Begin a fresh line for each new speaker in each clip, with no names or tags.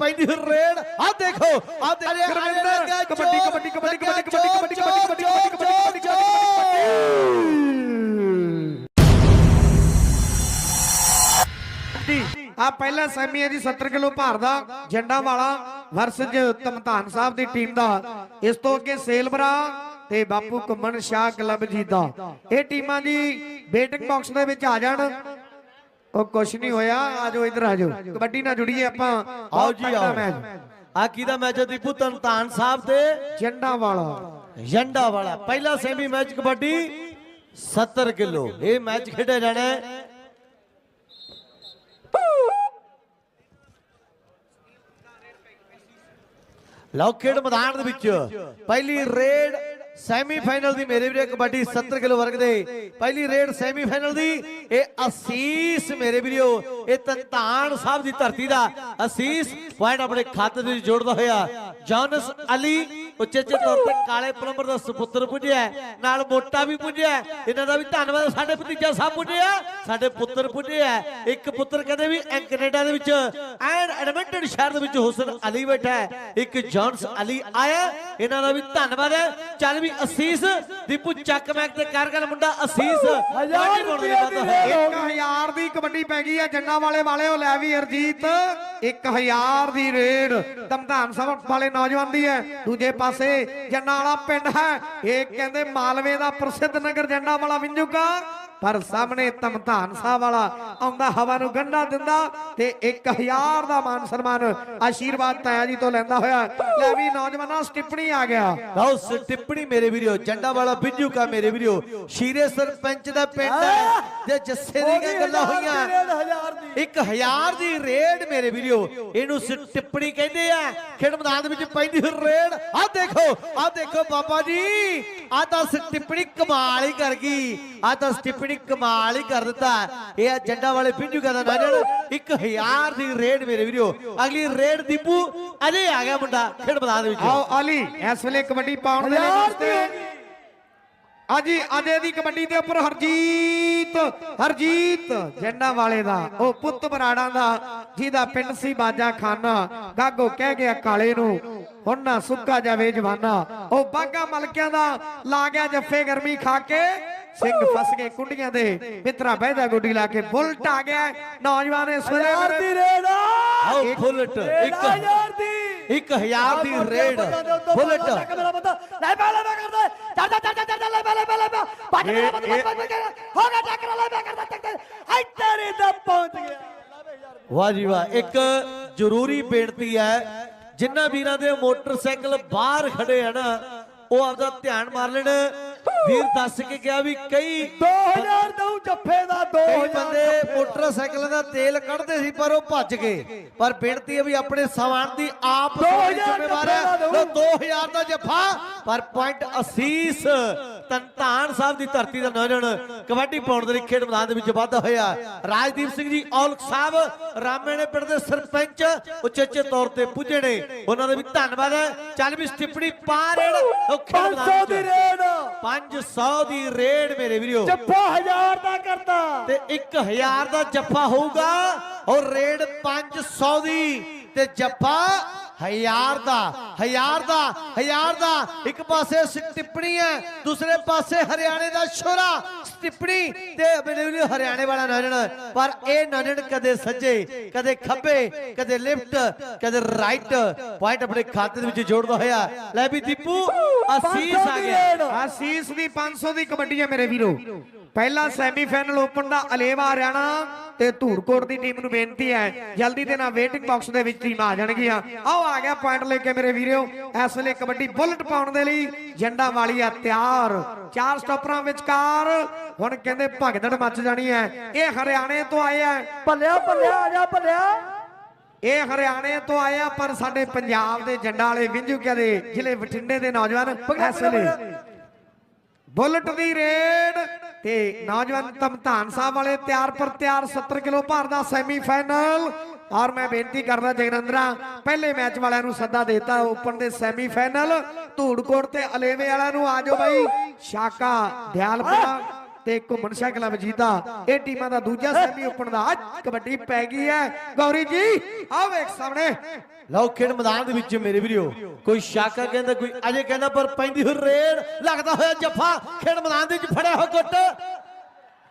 ਪੈਂਦੀ ਰੇਡ। ਆ ਦੇਖੋ ਆ ਦੇਖੋ
ਗੁਰਵਿੰਦਰ, ਕਬੱਡੀ, ਕਬੱਡੀ, ਕਬੱਡੀ, ਕਬੱਡੀ, ਕਬੱਡੀ, ਕਬੱਡੀ, ਕਬੱਡੀ, ਕਬੱਡੀ, ਕਬੱਡੀ, ਕਬੱਡੀ, ਕਬੱਡੀ, ਆ ਪਹਿਲਾ ਸੈਮੀ ਹੈ ਜੀ 70 ਕਿਲੋ ਭਾਰ ਦਾ ਜੰਡਾ ਵਾਲਾ ਵਰਸਜ ਤਮਤਾਨ ਸਾਹਿਬ ਦੀ ਟੀਮ ਦਾ। ਇਸ ਤੋਂ ਅੱਗੇ ਸੇਲਬਰਾ ਤੇ ਬਾਪੂ ਘੁੰਮਣ ਸ਼ਾਹ ਕਲੱਬ ਜੀ ਦਾ। ਇਹ ਟੀਮਾਂ ਦੀ ਬੇਟਿੰਗ ਬਾਕਸ ਦੇ ਵਿੱਚ ਆ ਜਾਣ। ਉਹ ਕੁਛ ਨਹੀਂ ਹੋਇਆ ਆਜੋ ਇੱਧਰ ਆਜੋ। ਕਬੱਡੀ ਨਾਲ ਜੁੜੀਏ ਆਪਾਂ।
ਆਓ ਜੀ ਆਓ। ਆ ਕਿਹਦਾ ਮੈਚ ਹੈ ਦੀਪੂ? ਤਨਤਾਨ ਸਾਹਿਬ ਤੇ
ਜੰਡਾ ਵਾਲਾ
ਯੰਡਾ ਵਾਲਾ ਪਹਿਲਾ ਸੈਮੀ ਮੈਚ ਕਬੱਡੀ 70 ਕਿਲੋ। ਇਹ ਮੈਚ ਖੇਡਿਆ ਜਾਣਾ ਹੈ। ਲਓ ਖੇਡ ਮੈਦਾਨ ਦੇ ਵਿੱਚ। ਪਹਿਲੀ ਰੇਡ ਸੈਮੀਫਾਈਨਲ ਦੀ ਮੇਰੇ ਵੀਰੇ ਕਬੱਡੀ 70 ਕਿਲੋ ਵਰਗ ਦੇ ਪਹਿਲੀ ਰੇਡ ਸੈਮੀਫਾਈਨਲ ਦੀ। ਇਹ ਅਸੀਸ ਮੇਰੇ ਵੀਰੋ ਇਹ ਤਨਤਾਨ ਸਾਹਿਬ ਦੀ ਧਰਤੀ ਦਾ ਅਸੀਸ। ਪੁਆਇੰਟ ਆਪਣੇ ਖਾਤੇ ਦੇ ਵਿੱਚ ਜੋੜਦਾ ਹੋਇਆ। ਜੌਨਸ ਅਲੀ ਉਚੇਚੇ ਤੌਰ ਤੇ ਕਾਲੇ ਪਲੰਬਰ ਦਾ ਸੁਪੁੱਤਰ ਪੁੱਜਿਆ ਨਾਲ ਮੋਟਾ ਵੀ ਪੁੱਜਿਆ। ਇਹਨਾਂ ਦਾ ਵੀ ਧੰਨਵਾਦ ਸਾਡੇ ਭਤੀਜਾ ਸਾਹਿਬ ਪੁੱਜਿਆ ਸਾਡੇ ਪੁੱਤਰ ਪੁੱਜਿਆ। ਇੱਕ ਪੁੱਤਰ ਕਹਿੰਦੇ ਵੀ ਐਂ ਕੈਨੇਡਾ ਦੇ ਵਿੱਚ ਐਨ ਐਡਮਿੰਟਨ ਸ਼ਹਿਰ ਦੇ ਵਿੱਚ ਹੁਸਨ ਅਲੀ ਬੈਠਾ ਹੈ। ਇੱਕ ਜੌਨਸ ਅਲੀ ਆਇਆ ਇਹਨਾਂ ਦਾ ਵੀ ਧੰਨਵਾਦ ਹੈ। ਚੱਲ ਵੀ ਅਸੀਸ ਦੀਪੂ ਚੱਕ ਮੈਕ ਤੇ ਕਾਰਗਲ ਮੁੰਡਾ ਅਸੀਸ। ਹਜ਼ਾਰ
ਦੀ ਕਬੱਡੀ ਪੈ ਗਈ ਹੈ ਜੰਡਾ ਵਾਲੇ ਵਾਲੇ ਉਹ ਲੈ ਵੀ ਅਰਜੀਤ। 1000 ਦੀ ਰੇਡ। ਤਮਧਾਨ ਸਾਹਿਬ ਵਾਲੇ ਨੌਜਵਾਨ ਦੀ ਹੈ। ਦੂਜੇ ਪਾਸੇ ਜੰਨਾ ਵਾਲਾ ਪਿੰਡ ਹੈ। ਇਹ ਕਹਿੰਦੇ ਮਾਲਵੇ ਦਾ ਪ੍ਰਸਿੱਧ ਨਗਰ ਜੰਨਾ ਵਾਲਾ ਵਿੰਜੂਗਾ ਪਰ ਸਾਹਮਣੇ ਤਮਧਾਨ ਸਾਹਿਬ ਵਾਲਾ ਆਉਂਦਾ ਹਵਾ ਨੂੰ ਗੰਡਾ ਦਿੰਦਾ ਤੇ 1000 ਦਾ ਮਾਨ ਸਨਮਾਨ ਆਸ਼ੀਰਵਾਦ ਤਾਇਆ ਜੀ ਤੋਂ ਲੈਂਦਾ ਹੋਇਆ। ਲੈ ਵੀ ਨੌਜਵਾਨਾਂ ਸਟਿੱਪਣੀ ਆ ਗਿਆ।
ਲਓ ਸ ਟਿੱਪਣੀ ਮੇਰੇ ਵੀਰੋ ਜੰਡਾ ਵਾਲਾ ਬਿੱਜੂ ਕਾ ਮੇਰੇ ਵੀਰੋ। ਸ਼ੀਰੇ ਸਰਪੰਚ ਦਾ ਪਿੰਡ ਹੈ ਤੇ ਜੱਸੇ ਦੀਆਂ ਗੱਲਾਂ ਹੋਈਆਂ। 1000 ਦੀ। ਰੇਡ ਮੇਰੇ ਵੀਰੋ। ਇਹਨੂੰ ਟਿੱਪਣੀ ਕਹਿੰਦੇ ਆ। ਖੇਡ ਮੈਦਾਨ ਦੇ ਵਿੱਚ ਪੈਂਦੀ ਹੋਈ ਰੇਡ। ਆ ਦੇਖੋ ਆ ਦੇਖੋ ਬਾਬਾ ਜੀ। ਆ ਤਾਂ ਟਿੱਪਣੀ ਕਮਾਲ ਹੀ ਕਰ ਗਈ। ਆ ਤਾਂ ਸ ਟਿੱਪਣੀ ਕਮਾਲ ਹੀ ਕਰ ਦਿੱਤਾ। ਇਹ ਆ ਜੰਡਾ ਵਾਲੇ ਕਾ ਦਾ ਨਾਜਣ 1000 ਦੀ ਰੇਡ ਮੇਰੇ ਵੀਰੋ। ਅਗਲੀ ਰੇਡ ਦੀਪੂ ਅਜੇ ਆ ਗਿਆ ਮੁੰਡਾ ਖੇਡ ਮੈਦਾਨ ਦੇ ਵਿੱਚ।
ਆਓ ਅਲੀ ਇਸ ਵੇਲੇ ਕਬੱਡੀ ਪਾਉਣ ਦੇ ਲਈ ਵਾਸਤੇ। ਅਜੀ ਅਜੇ ਦੀ ਕਬੱਡੀ ਦੇ ਉੱਪਰ ਹਰਜੀਤ ਹਰਜੀਤ ਜੰਡਾ ਵਾਲੇ ਦਾ ਉਹ ਪੁੱਤ ਬਰਾੜਾਂ ਦਾ ਜਿਹਦਾ ਪਿੰਡ ਸੀ ਬਾਜਾ ਖਾਨਾ। ਗਾਗੋ ਕਹਿ ਗਿਆ ਕਾਲੇ ਨੂੰ ਹੁਣ ਨਾ ਸੁੱਕਾ ਜਾਵੇ ਜਵਾਨਾ। ਉਹ ਬਾਗਾ ਮਲਕਿਆਂ ਦਾ ਲਾ ਗਿਆ ਜੱਫੇ ਗਰਮੀ ਖਾ ਕੇ। ਸਿੰਘ ਫਸ ਗਏ ਕੁੰਡੀਆਂ ਦੇ ਮਿੱਤਰਾ ਬਹਿਦਾ ਗੁੱਡੀ ਲਾ ਕੇ ਬੁਲਟ ਆ ਗਿਆ। ਨੌਜਵਾਨ ਇਸ ਵੇਲੇ ਮੇਰੇ-
ਰੇਡ ਆਓ ਬੁਲਟ ਇੱਕ
ਦੀ।
ਇੱਕ ਹਜ਼ਾਰ ਦੀ ਰੇਡ ਬੁਲਟ।
ਲੈ ਪਾ ਲੈ ਮੈਂ ਕਰਦਾ। ਚੜ ਚੜ ਚੜ ਚੜ ਲੈ ਪਾ ਲੈ ਪਾ ਲੈ ਪਾ ਮੇਰਾ ਬੰਦਾ ਬਚ ਬਚ ਹੋ ਗਿਆ ਟੱਕਰ ਲੈ ਮੈਂ ਕਰਦਾ ਟੱਕਰ ਹਾਈ ਤੇਰੀ ਦਾ ਪਹੁੰਚ ਗਿਆ।
ਵਾਹ ਜੀ ਵਾਹ ਇੱਕ ਜ਼ਰੂਰੀ ਬੇਨਤੀ ਹੈ ਜਿਨ੍ਹਾਂ ਵੀਰਾਂ ਦੇ ਮੋਟਰਸਾਈਕਲ ਬਾਹਰ ਖੜੇ ਆ ਨਾ ਉਹ ਆਪਦਾ ਧਿਆਨ ਮਾਰ ਲੈਣ। ਵੀਰ ਦੱਸ ਕੇ ਗਿਆ ਵੀ ਕਈ
2000 ਦਊ ਜੱਫੇ ਦਾ
ਕਈ
2000
ਬੰਦੇ ਮੋਟਰਸਾਈਕਲਾਂ ਦਾ ਤੇਲ ਕੱਢਦੇ ਸੀ ਪਰ ਉਹ ਭੱਜ ਗਏ। ਪਰ ਬੇਨਤੀ ਹੈ ਵੀ ਆਪਣੇ ਸਮਾਨ ਦੀ ਆਪ ਜ਼ਿੰਮੇਵਾਰ ਹੈ।
ਜੱਫੇ ਦਾ।
ਲਓ 2000 ਦਾ ਜੱਫਾ। ਪਰ ਪੁਆਇੰਟ ਅਸੀਸ ਤਨਤਾਨ ਸਾਹਿਬ ਦੀ ਧਰਤੀ ਦਾ ਨੌਜਵਾਨ ਕਬੱਡੀ ਪਾਉਣ ਦੇ ਲਈ ਖੇਡ ਮੈਦਾਨ ਦੇ ਵਿੱਚ ਵਾਧਾ ਹੋਇਆ। ਰਾਜਦੀਪ ਸਿੰਘ ਜੀ ਔਲਖ ਸਾਹਿਬ ਰਾਮੇਣੇ ਪਿੰਡ ਦੇ ਸਰਪੰਚ ਉਚੇਚੇ ਤੌਰ ਤੇ ਪੁੱਜੇ ਨੇ। ਉਹਨਾਂ ਦਾ ਵੀ ਧੰਨਵਾਦ ਹੈ। ਚੱਲ ਵੀ ਸਟਿੱਪਣੀ ਪਾ ਰੇੜ ਉਹ ਖੇਡ
500
ਮੈਦਾਨ
ਦੀ ਰੇਡ
500 ਦੀ ਰੇਡ ਮੇਰੇ ਵੀਰੋ।
ਜੱਫਾ 1000 ਦਾ ਕਰਤਾ।
ਤੇ 1000 ਦਾ ਜੱਫਾ ਹੋਊਗਾ ਔਰ ਰੇਡ 500 ਦੀ ਤੇ ਜੱਫਾ ਹਜ਼ਾਰ ਦਾ ਹਜ਼ਾਰ ਦਾ ਹਜ਼ਾਰ ਦਾ। ਇੱਕ ਪਾਸੇ ਟਿੱਪਣੀ ਹੈ ਦੂਸਰੇ ਪਾਸੇ ਹਰਿਆਣੇ ਦਾ ਛੋਰਾ। ਟਿੱਪਣੀ ਤੇ ਵੀ ਹਰਿਆਣੇ ਵਾਲਾ ਨਨਣ ਪਰ ਇਹ ਨਨਣ ਕਦੇ ਸੱਜੇ ਕਦੇ ਖੱਬੇ ਕਦੇ ਲੈਫਟ ਕਦੇ ਰਾਈਟ ਪੁਆਇੰਟ ਆਪਣੇ ਖਾਤੇ ਦੇ ਵਿੱਚ ਜੋੜਦਾ ਹੋਇਆ। ਲੈ ਵੀ ਦੀਪੂ ਅਸੀਸ ਆ ਗਿਆ।
ਆਸੀਸ ਦੀ 500 ਦੀ ਕਬੱਡੀ ਹੈ ਮੇਰੇ ਵੀਰੋ। ਪਹਿਲਾ ਸੈਮੀਫਾਈਨਲ ਓਪਨ ਦਾ ਅਲੇਵਾ ਹਰਿਆਣਾ ਤੇ ਧੂੜਕੋਟ ਦੀ ਟੀਮ ਨੂੰ ਬੇਨਤੀ ਹੈ ਜਲਦੀ ਦੇ ਨਾਲ ਵੇਟਿੰਗ ਬਾਕਸ ਦੇ ਵਿੱਚ ਟੀਮ ਆ ਜਾਣਗੀਆਂ। ਆਓ ਆ ਗਿਆ ਪੁਆਇੰਟ ਲੈ ਕੇ ਮੇਰੇ ਵੀਰੋ ਇਸ ਵੇਲੇ ਕਬੱਡੀ ਬੁਲਟ ਪਾਉਣ ਦੇ ਲਈ ਜੰਡਾ ਵਾਲੀ ਆ ਤਿਆਰ। ਚਾਰ ਸਟਾਪਰਾਂ ਵਿਚਕਾਰ ਹੁਣ ਕਹਿੰਦੇ ਭਗਦੜ ਮੱਚ ਜਾਣੀ ਹੈ। ਇਹ ਹਰਿਆਣੇ ਤੋਂ ਆਏ ਆ।
ਭੱਲਿਆ ਭੱਲਿਆ ਆ ਜਾ ਭੱਲਿਆ।
ਇਹ ਹਰਿਆਣੇ ਤੋਂ ਆਏ ਆ ਪਰ ਸਾਡੇ ਪੰਜਾਬ ਦੇ ਜੰਡਾ ਵਾਲੇ ਵਿੰਜੂਕਿਆ ਦੇ ਜ਼ਿਲ੍ਹੇ ਬਠਿੰਡੇ ਦੇ ਨੌਜਵਾਨ ਇਸ ਵੇਲੇ ਬੁਲਟ ਦੀ ਰੇਡ ਤੇ ਨੌਜਵਾਨ ਤਮਤਾਨ ਸਾਹਿਬ ਵਾਲੇ ਤਿਆਰ ਪਰ ਤਿਆਰ 70 ਕਿਲੋ ਭਾਰ ਦਾ ਸੈਮੀਫਾਈਨਲ ਔਰ ਮੈਂ ਬੇਨਤੀ ਕਰਦਾ ਜਗਨੰਦਰਾ, ਪਹਿਲੇ ਮੈਚ ਵਾਲਿਆਂ ਨੂੰ ਸੱਦਾ ਦੇਤਾ, ਓਪਨ ਦੇ ਸੈਮੀਫਾਈਨਲ ਧੂੜਕੋਟ ਤੇ ਅਲੇਵੇ ਵਾਲਿਆਂ ਨੂੰ ਆਜੋ ਬਾਈ। ਸ਼ਾਕਾ, ਦਿਆਲਪੁਰਾ ਤੇ ਘੁੰਮਣ ਸ਼ਾਹ ਕਲੱਬ ਇਹ ਟੀਮਾਂ ਦਾ ਦੂਜਾ ਸੈਮੀ ਓਪਨ ਦਾ ਅੱਜ ਕਬੱਡੀ ਪੈ ਗਈ ਹੈ। ਗੌਰੀ ਜੀ ਆਓ ਵੇਖ ਸਾਹਮਣੇ।
ਲਓ ਖੇਡ ਮੈਦਾਨ ਦੇ ਵਿੱਚ ਮੇਰੇ ਵੀਰੋ। ਕੋਈ ਸ਼ੱਕ ਆ ਕਹਿੰਦਾ ਕੋਈ ਅਜੇ ਕਹਿੰਦਾ ਪਰ ਪੈਂਦੀ ਹੋਈ ਰੇਡ ਲੱਗਦਾ ਹੋਇਆ ਜੱਫਾ ਖੇਡ ਮੈਦਾਨ ਦੇ ਵਿੱਚ ਫੜਿਆ ਹੋਇਆ ਗੁੱਟ।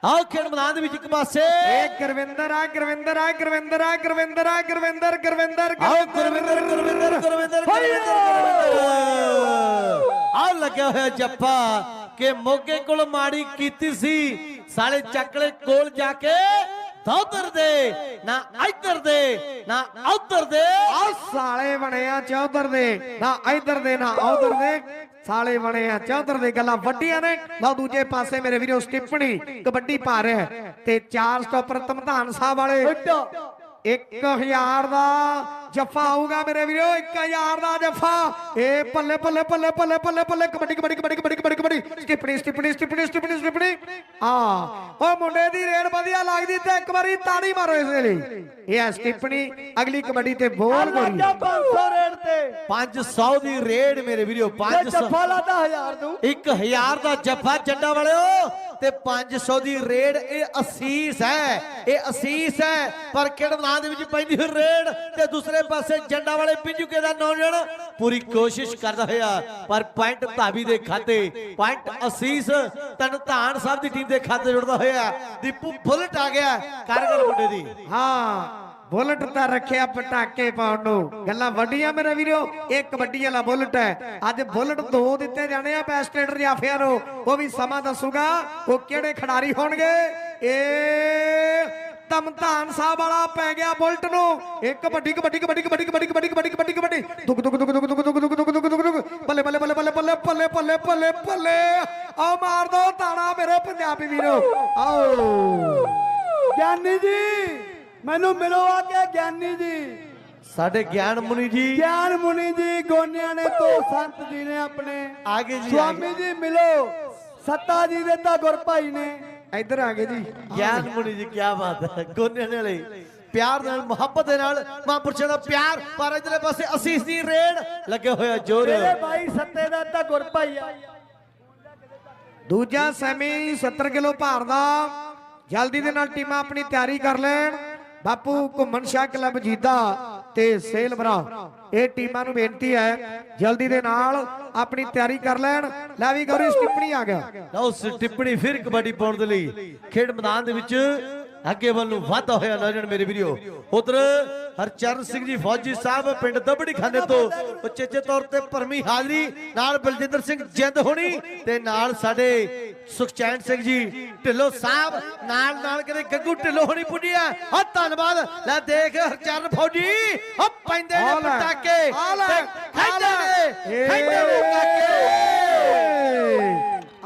ਆਓ ਖੇਡ ਮੈਦਾਨ ਦੇ ਵਿੱਚ ਇੱਕ ਪਾਸੇ।
ਇਹ ਗੁਰਵਿੰਦਰ ਆ ਗੁਰਵਿੰਦਰ ਆ ਗੁਰਵਿੰਦਰ ਆ ਗੁਰਵਿੰਦਰ ਆ ਗੁਰਵਿੰਦਰ ਗੁਰਵਿੰਦਰ
ਆਓ ਗੁਰਵਿੰਦਰ। ਗੁਰਵਿੰਦਰ ਗੁਰਵਿੰਦਰ ਗੁਰਵਿੰਦਰ ਆਓ ਲੱਗਿਆ ਹੋਇਆ ਜੱਫਾ ਕਿ ਮੋਗੇ ਕੋਲ ਮਾੜੀ ਕੀਤੀ ਸੀ। ਸਾਲੇ ਚੱਕਲੇ ਕੋਲ ਜਾ ਕੇ। ਉਧਰ ਦੇ ਨਾ ਇੱਧਰ ਦੇ ਨਾ ਉਧਰ ਦੇ
ਆ ਸਾਲੇ ਬਣੇ ਆ ਚੌਧਰ ਦੇ ਨਾ ਇਧਰ ਦੇ ਨਾ ਉਧਰ ਦੇ ਸਾਲੇ ਬਣੇ ਆ ਚੌਧਰ ਦੇ ਗੱਲਾਂ ਵੱਡੀਆਂ ਨੇ ਲਓ ਦੂਜੇ ਪਾਸੇ ਮੇਰੇ ਵੀਰੋ ਸਟਿੱਪਣੀ ਕਬੱਡੀ ਪਾ ਰਿਹਾ ਤੇ ਚਾਰ ਸਟਾਪਰ ਧਮਧਾਨ ਸਾਹਿਬ ਵਾਲੇ 1000 ਦਾ ਜੱਫਾ ਆਊਗਾ ਮੇਰੇ ਵੀਰੋ 1000 ਦਾ ਜੱਫਾ ਇਹ ਪੱਲੇ ਪੱਲੇ ਪੱਲੇ ਪੱਲੇ ਪੱਲੇ ਪੱਲੇ ਕਬੱਡੀ ਕਬੱਡੀ ਕਬੱਡੀ ਕਬੱਡੀ ਕਬੱਡੀ ਕਬੱਡੀ ਸਟਿੱਪਣੀ ਸਟਿੱਪਣੀ ਸਟਿੱਪਣੀ ਸਟਿੱਪਣੀ ਸਟਿੱਪਣੀ ਆ ਉਹ ਮੁੰਡੇ ਦੀ ਰੇਡ ਵਧੀਆ ਲੱਗਦੀ ਤੇ ਇੱਕ ਵਾਰੀ ਤਾੜੀ ਮਾਰੋ ਇਸ ਲਈ। ਇਹ ਹੈ ਸਟਿੱਪਣੀ ਅਗਲੀ ਕਬੱਡੀ ਤੇ ਬੋਲ ਗੋਰੀ।
500 ਰੇਡ ਤੇ।
500 ਦੀ ਰੇਡ ਮੇਰੇ ਵੀਰੋ
ਤੇ
500
ਜੱਫਾ ਲਾਦਾ 1000 ਨੂੰ
1000 ਦਾ ਜੱਫਾ ਜੱਡਾ ਵਾਲਿਓ ਤੇ 500 ਦੀ ਰੇਡ ਇਹ ਅਸੀਸ ਹੈ। ਇਹ ਅਸੀਸ ਹੈ ਪਰ ਕਿਹੜ ਮੈਦਾਨ ਦੇ ਵਿੱਚ ਪੈਂਦੀ ਹੋਈ ਰੇਡ? ਤੇ ਦੂਸਰੇ ਪਾਸੇ ਜੰਡਾ ਵਾਲੇ ਪਿੰਜੂਕੇ ਦਾ ਨੌਜਵਾਨ ਪੂਰੀ ਕੋਸ਼ਿਸ਼ ਕਰਦਾ ਹੋਇਆ ਪਰ ਪੁਆਇੰਟ ਧਾਬੀ ਦੇ ਖਾਤੇ ਪੁਆਇੰਟ ਅਸੀਸ, ਤਨ ਧਾਨ ਸਾਹਿਬ ਦੀ ਟੀਮ ਦੇ ਖਾਤੇ ਜੁੜਦਾ ਹੋਇਆ ਦੀਪੂ ਬੁਲਟ ਆ ਗਿਆ ਕਾਰਗਲ ਮੁੰਡੇ ਦੀ।
ਹਾਂ, ਬੁਲਟ ਤਾਂ ਰੱਖਿਆ ਪਟਾਕੇ ਪਾਉਣ ਨੂੰ। ਗੱਲਾਂ ਵੱਡੀਆਂ ਮੇਰੇ ਵੀਰੋ, ਇਹ ਕਬੱਡੀ ਵਾਲਾ ਬੁਲਟ ਹੈ। ਅੱਜ ਬੁਲਟ ਦੋ ਦਿੱਤੇ ਜਾਣੇ ਆ ਬੈਸਟ ਰੇਡਰ ਜਾਫਿਆਂ ਨੂੰ ਉਹ ਵੀ ਸਮਾਂ ਦੱਸੂਗਾ, ਉਹ ਕਿਹੜੇ ਖਿਡਾਰੀ ਹੋਣਗੇ? ਇਹ ਤਮਤਾਨ ਸਾਹਿਬ ਵਾਲਾ ਪੈ ਗਿਆ ਬੁਲਟ ਨੂੰ ਇੱਕ ਕਬੱਡੀ ਕਬੱਡੀ ਕਬੱਡੀ ਕਬੱਡੀ ਕਬੱਡੀ ਕਬੱਡੀ ਕਬੱਡੀ ਕਬੱਡੀ ਕਬੱਡੀ ਦੁਕ ਦੁਕ ਦੁਕ ਦੁਕ ਦੁਕ ਦੁਕ ਦੁਕ ਦੁਕ ਦੁਕ ਦੁਕ ਬੱਲੇ ਬੱਲੇ ਬੱਲੇ ਬੱਲੇ ਬੱਲੇ ਬੱਲੇ ਬੱਲੇ ਬੱਲੇ ਬੱਲੇ ਆ ਮਾਰ ਦੋ ਤਾਣਾ ਮੇਰੇ ਪੰਜਾਬੀ ਵੀਰੋ ਆਓ
ਗਿਆਨੀ ਜੀ ਮੈਨੂੰ ਮਿਲੋ ਆ ਕੇ ਗਿਆਨੀ ਜੀ
ਸਾਡੇ ਗਿਆਨ ਮੁਨੀ ਜੀ
ਗਿਆਨ ਮੁਨੀ ਜੀ ਗੋਨਿਆਂ ਨੇ ਤੋਂ ਸੰਤ ਜੀ ਨੇ ਆਪਣੇ
ਆਗੇ ਜੀ
ਸਵਾਮੀ ਜੀ ਮਿਲੋ ਸੱਤਾ ਜੀ ਦੇ ਤਾਂ ਗੁਰਭਾਈ ਨੇ
ਇੱਧਰ ਆ ਗਏ ਜੀ।
ਗਿਆਨ ਮੁਨੀ ਜੀ ਕੀ ਬਾਤ ਹੈ। ਗੋਨਿਆਂ ਵਾਲੇ। ਪਿਆਰ ਨਾਲ ਮੁਹੱਬਤ ਦੇ ਨਾਲ ਮਹਾਂਪੁਰਸ਼ਾਂ ਦਾ ਪਿਆਰ। ਪਰ ਇਧਰਲੇ ਪਾਸੇ ਅਸੀਸ ਦੀ ਰੇਡ ਲੱਗੇ ਹੋਇਆ ਜੋਰ।
ਮੇਰੇ ਭਾਈ ਸੱਤੇ ਦਾ ਤਾਂ ਗੁਰਭਾਈ ਆ।
ਦੂਜਾ ਸੈਮੀ 70 ਕਿਲੋ ਭਾਰ ਦਾ। ਜਲਦੀ ਦੇ ਨਾਲ ਟੀਮਾਂ ਆਪਣੀ ਤਿਆਰੀ ਕਰ ਲੈਣ। ਬਾਪੂ ਘੁੰਮਣ ਸ਼ਾਹ ਕਲੱਬ ਜੀਦਾ। ਤੇ ਸੇਲ ਭਰਾ। ਇਹ ਟੀਮਾਂ ਨੂੰ ਬੇਨਤੀ ਹੈ, ਜਲਦੀ ਦੇ ਨਾਲ ਆਪਣੀ ਤਿਆਰੀ ਕਰ ਲੈਣ। ਲੈ ਵੀ ਗੌਰੀ ਟਿੱਪਣੀ ਆ ਗਿਆ।
ਲਓ ਉਸ ਟਿੱਪਣੀ ਫਿਰ ਕਬੱਡੀ ਪਾਉਣ ਦੇ ਲਈ। ਖੇਡ ਮੈਦਾਨ ਦੇ ਵਿੱਚ ਅੱਗੇ ਵੱਲ ਨੂੰ ਵਾਧਾ ਹੋਇਆ ਨੌਜਵਾਨ ਮੇਰੇ ਵੀਰੋ। ਉਧਰ ਹਰਚਰਨ ਸਿੰਘ ਜੀ ਫੌਜੀ ਸਾਹਿਬ ਪਿੰਡ ਦਬੜੀ ਖਾਨੇ ਤੋਂ ਉਚੇਚੇ ਤੌਰ ਤੇ ਭਰਮੀ ਹਾਜ਼ਰੀ ਨਾਲ ਬਲਜਿੰਦਰ ਸਿੰਘ ਜਿੰਦ ਹੋਣੀ ਤੇ ਨਾਲ ਸਾਡੇ ਸੁਖਚੈਨ ਸਿੰਘ ਜੀ ਢਿੱਲੋਂ ਸਾਹਿਬ ਨਾਲ ਨਾਲ ਕਹਿੰਦੇ ਗੱਗੂ ਢਿੱਲੋਂ ਹੋਣੀ ਪੁੱਜਿਆ ਹਾਂ ਧੰਨਵਾਦ। ਲੈ ਦੇਖ ਹਰਚਰਨ ਫੌਜੀ ਹੋ ਪੈਂਦੇ ਨੇ
ਆ
ਪਟਾਕੇ
ਆ
ਤੇ
ਆ।
ਖੈਂਦੇ ਨੇ ਖੈਂਦੇ ਨੇ ਕਾਕੇ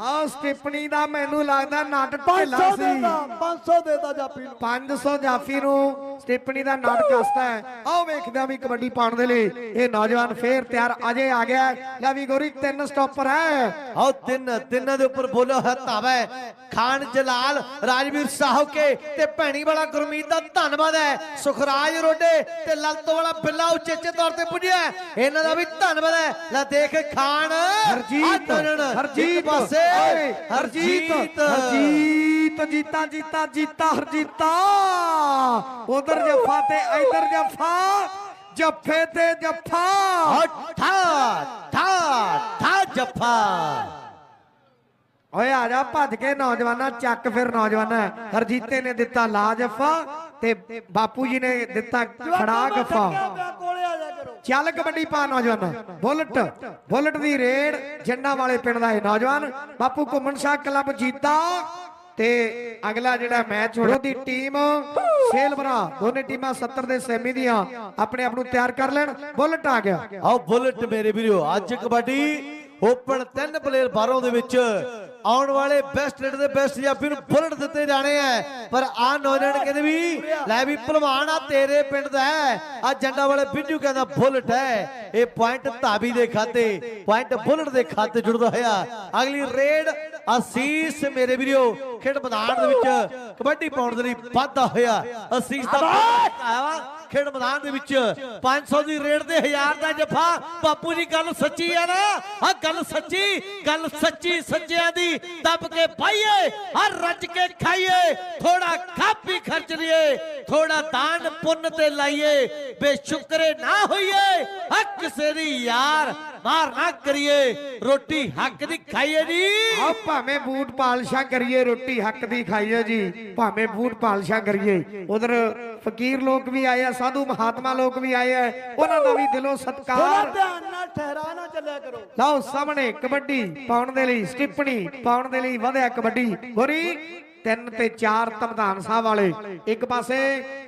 ਆ ਸਟਿੱਪਣੀ ਦਾ ਮੈਨੂੰ ਲੱਗਦਾ ਨਟ ਢਿੱਲਾ
500
ਸੀ।
ਦੇਦਾ 500 ਦੇਦਾ ਜਾਪੀ ਨੂੰ।
500 ਜਾਫੀ ਨੂੰ ਸਟਿੱਪਣੀ ਦਾ ਨਾਟ ਕਸਤਾ ਹੈ। ਆਓ ਵੇਖਦੇ ਹਾਂ ਵੀ ਕਬੱਡੀ ਪਾਉਣ ਦੇ ਲਈ ਇਹ ਨੌਜਵਾਨ ਫੇਰ ਤਿਆਰ ਅਜੇ ਆ ਗਿਆ। ਲੈ ਵੀ ਗੋਰੀ ਤਿੰਨ ਸਟਾਪਰ ਹੈ।
ਆਓ ਤਿੰਨ ਤਿੰਨਾਂ ਦੇ ਉੱਪਰ ਬੋਲੋ ਹੈ। ਧਾਵਾ ਖਾਨ ਜਲਾਲ ਰਾਜਵੀਰ ਸਾਹਿਬ ਕੇ ਤੇ ਭੈਣੀ ਵਾਲਾ ਗੁਰਮੀਤ ਦਾ ਧੰਨਵਾਦ ਹੈ। ਸੁਖਰਾਜ ਰੋਡੇ ਤੇ ਲਲਤੋ ਵਾਲਾ ਬਿੱਲਾ ਉਚੇਚੇ ਤੌਰ ਤੇ ਪੁੱਜਿਆ। ਇਹਨਾਂ ਦਾ ਵੀ ਧੰਨਵਾਦ ਹੈ। ਲੈ ਦੇਖ ਖਾਨ
ਹਰਜੀਤ ਹਰਜੀਤ।
ਪਾਸੇ
ਹਰਜੀਤ। ਹਰਜੀਤ ਜੀਤਾ ਜੀਤਾ ਜੀਤਾ ਹਰਜੀਤਾ। ਉਧਰ ਜੱਫਾ ਤੇ ਇਧਰ ਜੱਫਾ ਜੱਫੇ ਤੇ ਜੱਫਾ।
ਠਾ ਠਾ ਠਾ ਜੱਫਾ।
ਓਏ ਆ ਜਾ ਭੱਜ ਕੇ ਨੌਜਵਾਨਾਂ ਚੱਕ ਫਿਰ ਨੌਜਵਾਨਾਂ। ਹਰਜੀਤੇ ਨੇ ਦਿੱਤਾ ਲਾ ਜੱਫਾ। ਤੇ ਬਾਪੂ ਜੀ ਨੇ ਦਿੱਤਾ ਖੜਾ ਗੱਫਾ।
ਕੋਲੇ ਆ ਜਾ ਕਰੋ।
ਚੱਲ ਕਬੱਡੀ ਪਾ ਨੌਜਵਾਨ ਬੁਲਟ ਬੁਲਟ ਦੀ ਰੇਡ ਜੰਡਾ ਵਾਲੇ ਪਿੰਡ ਦਾ ਇਹ ਨੌਜਵਾਨ ਬਾਪੂ ਘੁੰਮਣ ਸ਼ਾਹ ਕਲੱਬ ਜੀਤਾ ਤੇ ਅਗਲਾ ਜਿਹੜਾ ਮੈਚ ਹੋਣਾ ਦੀ ਟੀਮ ਸੇਲਵਰਾ ਦੋਨੇ ਟੀਮਾਂ 70 ਦੇ ਸੈਮੀ ਦੀਆਂ ਆਪਣੇ ਆਪ ਨੂੰ ਤਿਆਰ ਕਰ ਲੈਣ ਬੁਲਟ ਆ ਗਿਆ।
ਆਓ ਬੁਲਟ ਮੇਰੇ ਵੀਰੋ ਅੱਜ ਕਬੱਡੀ ਓਪਨ ਤਿੰਨ ਪਲੇਅਰ ਬਾਹਰੋਂ ਦੇ ਵਿੱਚ ਆਉਣ ਵਾਲੇ ਬੈਸਟ ਰੇਡ ਦੇ ਬੈਸਟ ਜਾਫੀ ਨੂੰ ਬੁਲਟ ਦਿੱਤੇ ਜਾਣੇ ਆ। ਪਰ ਆ ਨੌਜਵਾਨ ਕਹਿੰਦੇ ਵੀ ਲੈ ਵੀ ਭਲਵਾਨ ਆ ਤੇਰੇ ਪਿੰਡ ਦਾ ਹੈ। ਆ ਜੰਡਾ ਵਾਲੇ ਬਿੰਜੂ ਕਹਿੰਦਾ ਬੁਲਟ ਹੈ। ਇਹ ਪੁਆਇੰਟ ਧਾਬੀ ਦੇ ਖਾਤੇ ਪੁਆਇੰਟ ਬੁਲਟ ਦੇ ਖਾਤੇ ਜੁੜਦਾ ਹੋਇਆ। ਅਗਲੀ ਰੇਡ ਅਸੀਸ ਮੇਰੇ ਵੀਰੋ ਖੇਡ ਮੈਦਾਨ ਦੇ ਵਿੱਚ ਕਬੱਡੀ ਪਾਉਣ ਦੇ ਲਈ ਵਾਧਾ ਹੋਇਆ। ਅਸੀਸ ਦਾ ਆਇਆ ਵਾ। ਖੇਡ ਮੈਦਾਨ ਦੇ ਵਿੱਚ 500 ਦੀ ਰੇਡ ਦੇ 1000 ਦਾ ਜਫਾ। ਬਾਪੂ ਜੀ, ਗੱਲ ਸੱਚੀ ਹੈ ਨਾ। ਆ ਗੱਲ ਸੱਚੀ ਗੱਲ ਸੱਚੀ ਸੱਚਿਆਂ ਦੀ। ਦੱਬ ਕੇ ਪਾਈਏ ਹਰ ਰੱਜ ਕੇ ਖਾਈਏ। ਥੋੜਾ ਖਾਪੀ ਖਰਚ ਲਈਏ ਥੋੜਾ ਦਾਨ ਪੁੰਨ ਤੇ ਲਾਈਏ। ਬੇਸ਼ੁਕਰੇ ਨਾ ਹੋਈਏ ਆ ਕਿਸੇ ਦੀ ਯਾਰ ਮਾਰ ਨਾ ਕਰੀਏ। ਰੋਟੀ ਹੱਕ ਦੀ ਖਾਈਏ ਜੀ।
ਆ ਭਾਵੇਂ ਬੂਟ ਪਾਲਸ਼ਾ ਕਰੀਏ, ਰੋਟੀ ਹੱਕ ਦੀ ਖਾਈਏ ਜੀ। ਭਾਵੇਂ ਬੂਟ ਪਾਲਸ਼ਾ ਕਰੀਏ। ਉਧਰ ਫਕੀਰ ਲੋਕ ਵੀ ਆਏ ਆ ਸਾਧੂ ਮਹਾਤਮਾ ਲੋਕ ਵੀ ਆਏ ਆ ਉਹਨਾਂ ਦਾ ਵੀ ਦਿਲੋਂ ਸਤਿਕਾਰ।
ਧਿਆਨ ਨਾਲ ਠਹਿਰਾ ਨਾ ਚੱਲਿਆ ਕਰੋ।
ਲਓ ਸਾਹਮਣੇ ਕਬੱਡੀ ਪਾਉਣ ਦੇ ਲਈ ਸਟਿੱਪਣੀ ਪਾਉਣ ਦੇ ਲਈ ਵਧਿਆ ਕਬੱਡੀ। ਹੋਰੀ ਤਿੰਨ ਤੇ ਚਾਰ ਤਮਧਾਨ ਸਾਹਿਬ ਵਾਲੇ। ਇੱਕ ਪਾਸੇ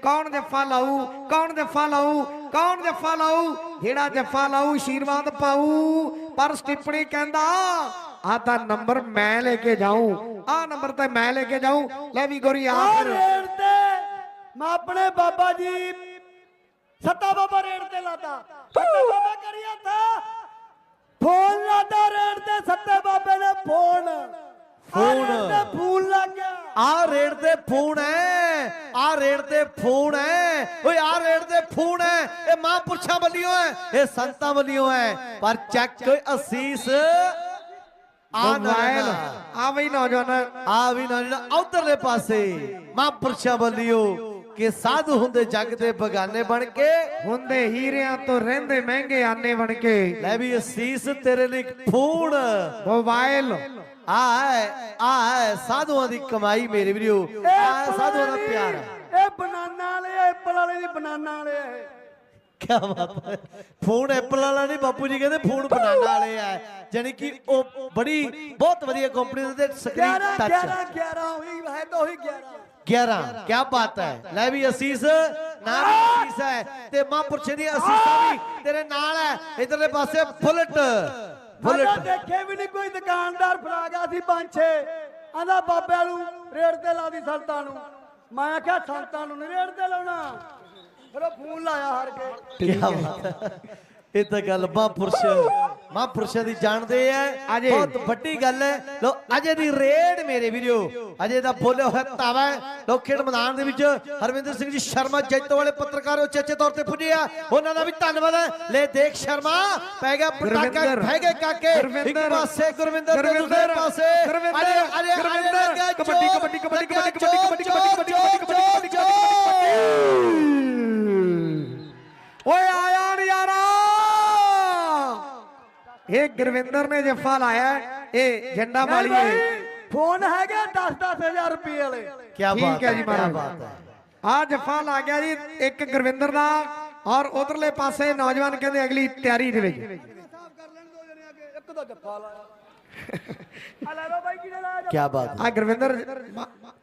ਕੌਣ ਜੱਫਾ ਲਾਊ ਕੌਣ ਜੱਫਾ ਲਾਊ ਕੌਣ ਜੱਫਾ ਲਾਊ ਜਿਹੜਾ ਜੱਫਾ ਲਾਊ ਆਸ਼ੀਰਵਾਦ ਪਾਊ। ਪਰ ਸਟਿੱਪਣੀ ਕਹਿੰਦਾ ਆ ਤਾਂ ਨੰਬਰ ਮੈਂ ਲੈ ਕੇ ਜਾਊਂ ਆ ਨੰਬਰ ਤੇ ਮੈਂ ਲੈ ਕੇ ਜਾਊਂ। ਲੈ ਵੀ ਗੋਰੀ ਆ ਫਿਰ
ਮੈਂ ਆਪਣੇ ਬਾਬਾ ਜੀ ਸੱਤਾ ਬਾਬਾ ਰੇਡ ਤੇ ਲਾਤਾ ਸੱਤਾ ਬਾਬਾ ਕਰੀਆ ਥਾ ਫੋਨ ਲਾਤਾ ਰੇਡ ਤੇ ਸੱਤੇ ਬਾਬੇ ਨੇ ਫੋਨ।
ਫੋਨ।
ਤੇ ਫੋਨ ਲੱਗ ਗਿਆ।
ਆ ਰੇਡ ਤੇ ਫੋਨ ਹੈ ਆ ਰੇਡ ਤੇ ਫੋਨ ਹੈ ਓਏ ਆ ਰੇਡ ਤੇ ਫੋਨ ਹੈ ਇਹ ਮਹਾਂਪੁਰਸ਼ਾਂ ਵੱਲੋਂ ਹੈ ਇਹ ਸੰਤਾਂ ਵੱਲੋਂ ਹੈ ਪਰ ਚੱਕ ਅਸੀਸ ਆ
ਮੋਬਾਈਲ ਆ ਬਈ ਨੌਜਵਾਨ
ਆ ਵੀ ਨਾ ਜਿਹੜਾ ਉਧਰਲੇ ਪਾਸੇ ਮਹਾਂਪੁਰਸ਼ਾਂ ਵੱਲੋਂ। ਕਿ ਸਾਧੂ ਹੁੰਦੇ ਜੱਗ ਦੇ ਬਗਾਨੇ ਬਣ ਕੇ
ਹੁੰਦੇ ਹੀਰਿਆਂ ਤੋਂ ਰਹਿੰਦੇ ਮਹਿੰਗੇ ਆਨੇ ਬਣ ਕੇ।
ਲੈ ਵੀ ਅਸੀਸ ਤੇਰੇ ਲਈ ਫੋਨ
ਮੋਬਾਈਲ
ਆ ਹੈ ਆ ਹੈ ਸਾਧੂਆਂ ਦੀ ਕਮਾਈ ਮੇਰੇ ਵੀਰੋ। ਆ ਹੈ ਸਾਧੂਆਂ ਦਾ ਪਿਆਰ।
ਇਹ ਬਨਾਨਾ ਵਾਲੇ ਐਪਲ ਵਾਲੇ ਦੀ ਬਨਾਨਾ ਵਾਲੇ ਇਹ।
ਕਿਆ ਬਾਤ ਹੈ। ਫੋਨ ਐਪਲ ਵਾਲਾ ਨਹੀਂ ਬਾਪੂ ਜੀ ਕਹਿੰਦੇ ਫੋਨ ਬਣਾਉਣ ਵਾਲੇ ਆ। ਜਾਨੀ ਕਿ ਉਹ ਬੜੀ ਬਹੁਤ ਵਧੀਆ ਕੰਪਨੀ ਦੇ ਸਕਰੀਨ
11
ਟੱਚ
11 11 ਹੋਈ ਹੈ ਤਾਂ ਉਹੀ 11
11 ਕੀ ਬਾਤ ਹੈ। ਲੈ ਵੀ ਅਸੀਸ ਨਾਲ ਅਸੀਸ ਹੈ। ਤੇ ਮਹਾਂਪੁਰਸ਼ ਦੀ ਅਸੀਸਾਂ ਵੀ ਤੇਰੇ ਨਾਲ ਹੈ। ਇਧਰਲੇ ਪਾਸੇ ਬੁਲਟ। ਬੁਲਟ।
ਦੇਖੇ ਵੀ ਨਹੀਂ ਕੋਈ ਦੁਕਾਨਦਾਰ ਫੜਾ ਗਿਆ ਸੀ ਪੰਜ ਛੇ। ਆਂਦਾ ਬਾਬਿਆਂ ਨੂੰ ਰੇੜ ਤੇ ਲਾ ਦੀ ਸੰਤਾਂ ਨੂੰ। ਮੈਂ ਆਖਿਆ ਸੰਤਾਂ ਨੂੰ ਨਹੀਂ ਰੇੜ ਤੇ ਲਾਉਣਾ। ਫਿਰ ਫੋਨ ਲਾਇਆ ਹਾਰ ਕੇ।
ਕੀ ਬਾਤ ਹੈ। ਇਹ ਤਾਂ ਗੱਲ ਮਹਾਂਪੁਰਸ਼ ਮਹਾਂਪੁਰਸ਼ਾਂ ਦੀ ਜਾਣਦੇ ਆ।
ਅਜੇ।
ਬਹੁਤ ਵੱਡੀ ਗੱਲ ਹੈ। ਲੋ ਅਜੇ ਦੀ ਰੇਡ ਮੇਰੇ ਵੀਰੋ। ਅਜੇ ਦਾ ਬੋਲਿਆ ਹੋਇਆ ਤਾਵਾ ਲੋ ਖੇਡ ਮੈਦਾਨ ਦੇ ਵਿੱਚ ਹਰਵਿੰਦਰ ਸਿੰਘ ਜੀ ਸ਼ਰਮਾ ਜੈਤੋ ਵਾਲੇ ਪੱਤਰਕਾਰ ਉਚੇਚੇ ਤੌਰ ਤੇ ਪੁੱਜੇ ਆ। ਉਹਨਾਂ ਦਾ ਵੀ ਧੰਨਵਾਦ ਹੈ। ਲੈ ਦੇਖ ਸ਼ਰਮਾ ਪੈ ਗਿਆ ਪਟਾਕਾ ਪੈ ਗਏ ਕਾਕੇ। ਇੱਕ ਪਾਸੇ ਗੁਰਵਿੰਦਰ ਤੇ
ਗੁਰਵਿੰਦਰ,
ਪਾਸੇ। ਅਜੇ ਅਜੇ
ਗੁਰਵਿੰਦਰ, ਕਬੱਡੀ, ਕਬੱਡੀ, ਕਬੱਡੀ, ਕਬੱਡੀ, ਕਬੱਡੀ, ਕਬੱਡੀ, ਕਬੱਡੀ, ਕਬੱਡੀ, ਕਬੱਡੀ,
ਚੋਰ,
ਓਏ ਆਇਆ ਨੀ ਯਾਰਾ ਇਹ ਗੁਰਵਿੰਦਰ ਨੇ ਜੱਫਾ ਲਾਇਆ ਹੈ। ਇਹ ਝੰਡਾ ਵਾਲੀਏ
ਬਈ, ਫੋਨ ਹੈਗੇ 10 10000 ਰੁਪਏ ਵਾਲੇ।
ਕਿਆ ਬਾਤ
ਠੀਕ ਹੈ ਜੀ ਮਹਾਰਾਜ।
ਬਾਤ ਹੈ।
ਆ ਜੱਫਾ ਲੱਗ ਗਿਆ ਜੀ ਇੱਕ ਗੁਰਵਿੰਦਰ ਦਾ ਔਰ ਉਧਰਲੇ ਪਾਸੇ ਨੌਜਵਾਨ ਕਹਿੰਦੇ ਅਗਲੀ ਤਿਆਰੀ ਦੇ ਵਿੱਚ।
ਇੱਕ ਦਾ ਜੱਫਾ ਲਾਇਆ ਆ ਲੈ ਲੋ ਬਾਈ ਕਿਹਨੇ ਲਾਇਆ
ਕਿਆ ਬਾਤ
ਆ ਗੁਰਵਿੰਦਰ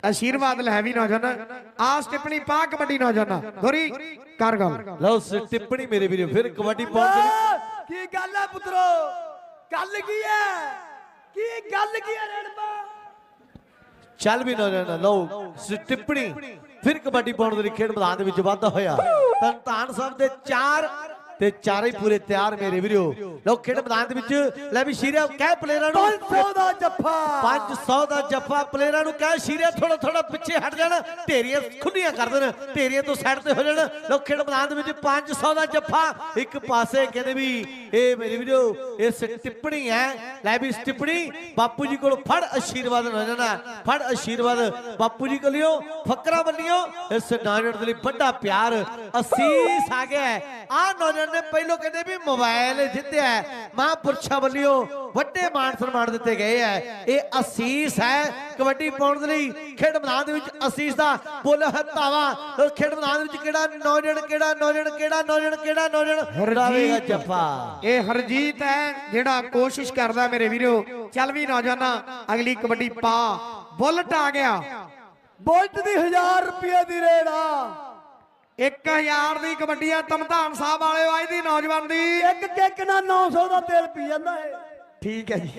ਆਸ਼ੀਰਵਾਦ ਲੈ ਵੀ ਨੌਜਵਾਨ। ਆ ਸਟਿਪਣੀ ਪਾ ਕਬੱਡੀ ਨੌਜਵਾਨ। ਗੋਰੀ ਕਰ ਗੱਲ
ਲਓ ਟਿੱਪਣੀ ਮੇਰੇ ਵੀਰੋ ਫਿਰ ਕਬੱਡੀ
ਆ, ਕੀ ਗੱਲ ਹੈ ਪੁੱਤਰੋ? ਗੱਲ ਕੀ ਹੈ ਕੀ ਗੱਲ ਕੀ ਹੈ ਰਣਬਾ
ਚੱਲ ਵੀ ਨਾ ਨਾ ਲਓ ਟਿੱਪਣੀ ਫਿਰ ਕਬੱਡੀ ਪਾਉਣ ਦੇ ਲਈ ਖੇਡ ਮੈਦਾਨ ਦੇ ਵਿੱਚ ਵਾਧਾ ਹੋਇਆ। ਤਾਂ ਤਾਨ ਸਾਹਿਬ ਦੇ ਚਾਰ ਤੇ ਚਾਰੇ ਹੀ ਪੂਰੇ ਤਿਆਰ ਮੇਰੇ ਵੀਰੋ। ਲਓ ਖੇਡ ਮੈਦਾਨ ਦੇ ਵਿੱਚ ਲੈ ਵੀ ਸ਼ੀਰਿਆ ਕਹਿ ਪਲੇਅਰਾਂ ਨੂੰ।
500 ਦਾ ਜੱਫਾ।
500 ਦਾ ਜੱਫਾ ਪਲੇਅਰਾਂ ਨੂੰ ਕਹਿ ਸ਼ੀਰਿਆ ਥੋੜਾ ਥੋੜਾ ਪਿੱਛੇ ਹਟ ਜਾਣ। ਢੇਰੀਆਂ ਖੁੱਲੀਆਂ ਕਰ ਦੇਣ ਢੇਰੀਆਂ ਤੋਂ ਸਾਈਡ ਤੇ ਹੋ ਜਾਣ। ਲਓ ਖੇਡ ਮੈਦਾਨ ਦੇ ਵਿੱਚ 500 ਦਾ ਜੱਫਾ। ਇੱਕ ਪਾਸੇ ਕਹਿੰਦੇ ਵੀ ਇਹ ਮੇਰੇ ਵੀਰੋ ਇਸ ਟਿੱਪਣੀ ਹੈ। ਲੈ ਵੀ ਇਸ ਟਿੱਪਣੀ ਬਾਪੂ ਜੀ ਕੋਲ ਫੜ ਆਸ਼ੀਰਵਾਦ ਨਾ ਜਾਣਾ। ਫੜ ਆਸ਼ੀਰਵਾਦ ਬਾਪੂ ਜੀ ਕੋਲਿਓ ਫਕਰਾਂ ਵੱਲਿਓ ਇਸ ਨਾਨੜ ਦੇ ਲਈ ਵੱਡਾ ਪਿਆਰ। ਅਸੀਸ ਆ ਗਿਆ ਆ ਨੌਜਵਾਨ ਨੇ ਪਹਿਲੋਂ ਕਹਿੰਦੇ ਵੀ ਮੋਬਾਈਲ ਜਿੱਤਿਆ। ਮਹਾਂਪੁਰਸ਼ਾਂ ਵੱਲਿਓ ਵੱਡੇ ਮਾਣ ਸਨਮਾਨ ਦਿੱਤੇ ਗਏ ਹੈ। ਇਹ ਅਸੀਸ ਹੈ ਕਬੱਡੀ ਪਾਉਣ ਦੇ ਲਈ। ਖੇਡ ਮੈਦਾਨ ਦੇ ਵਿੱਚ ਅਸੀਸ ਦਾ ਬੋਲ ਹਤਾਵਾ ਖੇਡ ਮੈਦਾਨ ਦੇ ਵਿੱਚ ਕਿਹੜਾ ਨੌਜਵਾਨ ਕਿਹੜਾ ਨੌਜਵਾਨ ਕਿਹੜਾ ਨੌਜਵਾਨ ਕਿਹੜਾ ਨੌਜਵਾਨ ਰਾਵੇਗਾ ਜੱਫਾ।
ਇਹ ਹਰਜੀਤ ਹੈ ਜਿਹੜਾ ਕੋਸ਼ਿਸ਼ ਕਰਦਾ ਮੇਰੇ ਵੀਰੋ ਚੱਲ ਵੀ ਨੌਜਵਾਨਾ ਅਗਲੀ ਕਬੱਡੀ ਪਾ। ਬੁਲਟ ਆ ਗਿਆ।
ਬੁਲਟ ਦੀ 1000 ਰੁਪਏ ਦੀ ਰੇਡ ਆ
1000 ਦੀ ਕਬੱਡੀ ਆ ਤਮਧਾਨ ਸਾਹਿਬ ਵਾਲੇ ਆਈ ਦੀ ਨੌਜਵਾਨ ਦੀ।
ਇੱਕ ਕਿੱਕ ਨਾਲ 900 ਦਾ ਤੇਲ ਪੀ ਜਾਂਦਾ ਏ
ਠੀਕ ਹੈ ਜੀ।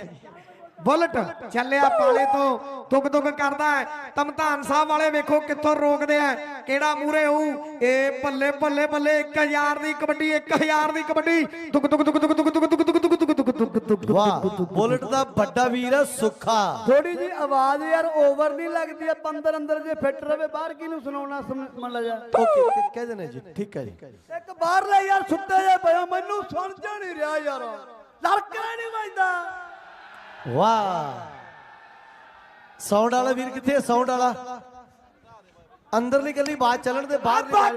ਬੁਲਟ ਚੱਲਿਆ ਪਾਲੇ ਤੋਂ ਤੁਕ ਤੁਕ ਕਰਦਾ ਹੈ ਤਮਧਾਨ ਸਾਹਿਬ ਵਾਲੇ ਵੇਖੋ ਕਿੱਥੋਂ ਰੋਕਦੇ ਆ ਕਿਹੜਾ ਮੂਰੇ ਹੋਊ ਇਹ ਬੱਲੇ ਬੱਲੇ ਬੱਲੇ 1000 ਦੀ ਕਬੱਡੀ 1000 ਦੀ ਕਬੱਡੀ ਤੁਕ ਤੁਕ ਤੁਕ ਤੁਕ ਤੁਕ ਤੁਕ ਤੁਕ ਤੁਕ ਤੁਕ ਤੁਕ ਤੁਕ ਤੁਕ ਤੁਕ
ਵਾਹ ਬੁਲਟ ਦਾ ਵੱਡਾ ਵੀਰ ਹੈ ਸੁੱਖਾ
ਥੋੜੀ ਜੀ ਆਵਾਜ਼ ਯਾਰ ਓਵਰ ਨਹੀਂ ਲੱਗਦੀ ਆ ਪੰਦਰ ਅੰਦਰ ਜੇ ਫਿੱਟ ਰਵੇ ਬਾਹਰ ਕਿਹਨੂੰ ਸੁਣਾਉਣਾ ਸਮਝ ਮੰਨ ਲਿਆ
ਓਕੇ ਕਹਿ ਦੇਣਾ ਜੀ ਠੀਕ ਹੈ ਜੀ
ਇੱਕ ਬਾਹਰ ਲੈ ਯਾਰ ਸੁੱਤੇ ਜੇ ਪਿਆ ਮੈਨੂੰ ਸੁਣ ਜਾ ਨਹੀਂ ਰਿਹਾ ਯਾਰ ਲੜਕਾ ਨਹੀਂ ਵੱਜਦਾ
ਵਾਹ। ਸਾਊਂਡ ਵਾਲਾ ਵੀਰ ਕਿੱਥੇ ਸਾਊਂਡ ਵਾਲਾ। ਅੰਦਰਲੀ ਗੱਲੀ ਬਾਤ ਚੱਲਣ ਦੇ ਬਾਹਰ ਜਾਣ।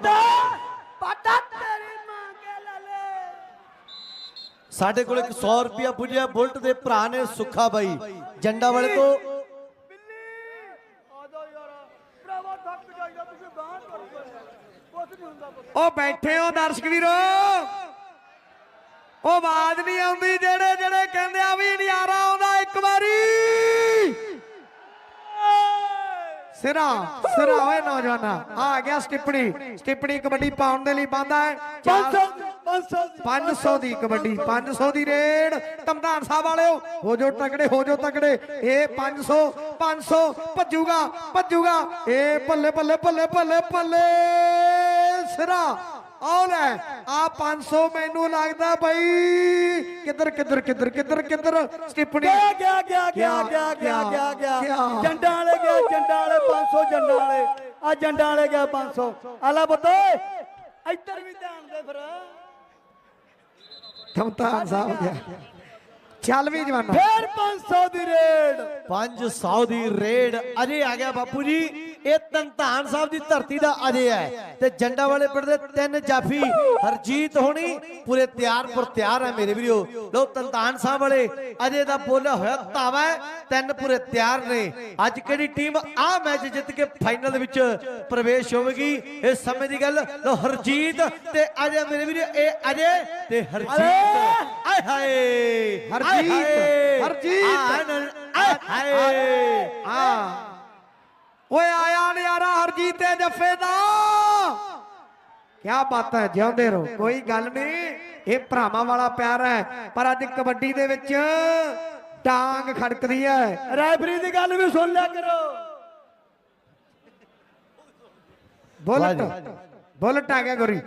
ਪਾਟਾ ਤੇਰੀ ਮਾਂ ਕੇ ਲਾਲੇ
ਸਾਡੇ ਕੋਲ ਇੱਕ 100 ਰੁਪਿਆ ਪੁੱਜਿਆ ਬੁਲਟ ਦੇ ਭਰਾ ਨੇ ਸੁੱਖਾ ਬਾਈ। ਜੰਡਾ ਵਾਲੇ ਤੋਂ।
ਉਹ ਬੈਠੇ ਹੋ ਦਰਸ਼ਕ ਵੀਰੋ। ਉਹ ਆਵਾਜ਼ ਨਹੀਂ ਆਉਂਦੀ ਜਿਹੜੇ ਜਿਹੜੇ ਕਹਿੰਦੇ ਆ ਵੀ ਆਉਂਦਾ ਵਾਰੀ ਸਿਰਾ ਸਿਰਾ ਓਏ ਨੌਜਵਾਨਾ ਆ ਗਿਆ ਸਟਿੱਪਣੀ। ਸਟਿੱਪਣੀ ਕਬੱਡੀ ਪਾਉਣ ਦੇ ਲਈ ਬੰਦਾ ਹੈ।
ਪੰਜ
ਚਾਰ-
ਸੌ ਪੰਜ ਸੌ
500 ਦੀ ਕਬੱਡੀ 500 ਦੀ ਰੇਡ। ਤਮਦਾਨ ਸਾਹਿਬ ਵਾਲਿਓ ਹੋ ਜੋ ਤਕੜੇ ਹੋ ਜੋ ਤਕੜੇ ਇਹ 500 500 ਭੱਜੂਗਾ ਭੱਜੂਗਾ। ਇਹ ਭੱਲੇ ਭੱਲੇ ਭੱਲੇ ਭੱਲੇ ਭੱਲੇ ਸਿਰਾ ਆਉ ਲੈ ਆ 500 ਮੈਨੂੰ ਲੱਗਦਾ ਬਈ ਕਿੱਧਰ ਕਿੱਧਰ ਕਿੱਧਰ ਕਿੱਧਰ ਕਿੱਧਰ? ਸਟਿਪਣੀ
ਗਿਆ ਗਿਆ ਗਿਆ ਗਿਆ ਗਿਆ ਗਿਆ ਗਿਆ ਗਿਆ। ਜੰਡਾਂ ਵਾਲੇ ਗਿਆ ਜੰਡਾਂ ਵਾਲੇ 500 ਜੰਡਾਂ ਵਾਲੇ। ਆ ਜੰਡਾਂ ਵਾਲੇ ਗਿਆ 500 ਆਲਾ ਬਤੋ ਇੱਧਰ ਵੀ ਧਿਆਨ ਦੇ ਫਿਰ।
ਤਮਦਾਨ ਸਾਹਿਬ ਗਿਆ ਚੱਲ ਵੀ ਜਵਾਨਾ।
ਫੇਰ 500 ਦੀ ਰੇਡ।
500 ਦੀ ਰੇਡ। ਅਜੇ ਆ ਗਿਆ ਬਾਪੂ ਜੀ। ਇਹ ਤਨਤਾਨ ਸਾਹਿਬ ਦੀ ਧਰਤੀ ਦਾ ਅਜੇ ਹੈ ਤੇ ਜੰਡਾ ਵਾਲੇ ਪਿੰਡ ਦੇ ਤਿੰਨ ਜਾਫੀ ਹਰਜੀਤ ਹੋਣੀ ਪੂਰੇ ਤਿਆਰ ਪਰ ਤਿਆਰ ਹੈ ਮੇਰੇ ਵੀਰੋ। ਲੋ ਤਨਤਾਨ ਸਾਹਿਬ ਵਾਲੇ ਅਜੇ ਦਾ ਬੋਲਿਆ ਹੋਇਆ ਧਾਵਾ ਤਿੰਨ ਪੂਰੇ ਤਿਆਰ ਨੇ। ਅੱਜ ਕਿਹੜੀ ਟੀਮ ਆ ਮੈਚ ਜਿੱਤ ਕੇ ਫਾਈਨਲ ਦੇ ਵਿੱਚ ਪ੍ਰਵੇਸ਼ ਹੋਵੇਗੀ ਇਸ ਸਮੇਂ ਦੀ ਗੱਲ। ਲੋ ਹਰਜੀਤ ਤੇ ਅਜੇ ਮੇਰੇ ਵੀਰੋ ਇਹ ਅਜੇ ਤੇ ਹਰਜੀਤ। ਆਏ ਹਾਏ
ਹਰਜੀਤ, ਹਰਜੀਤ।
ਆਏ ਹਾਏ
ਹਾਂ ਓਏ ਆਇਆ ਨਜ਼ਾਰਾ ਹਰਜੀਤ ਤੇ ਜੱਫੇ ਦਾ। ਕੀ ਬਾਤ ਹੈ ਜਿਉਂਦੇ ਰਹੋ ਕੋਈ ਗੱਲ ਨਹੀਂ। ਇਹ ਭਰਾਵਾਂ ਵਾਲਾ ਪਿਆਰ ਹੈ ਪਰ ਅੱਜ ਕਬੱਡੀ ਦੇ ਵਿੱਚ ਟਾਂਗ ਖੜਕਦੀ ਹੈ।
ਰੈਫਰੀ ਦੀ ਗੱਲ ਵੀ ਸੁਣ ਲਿਆ ਕਰੋ।
ਬੁਲਟ। ਬੁਲਟ ਆ ਗਿਆ ਗੋਰੀ।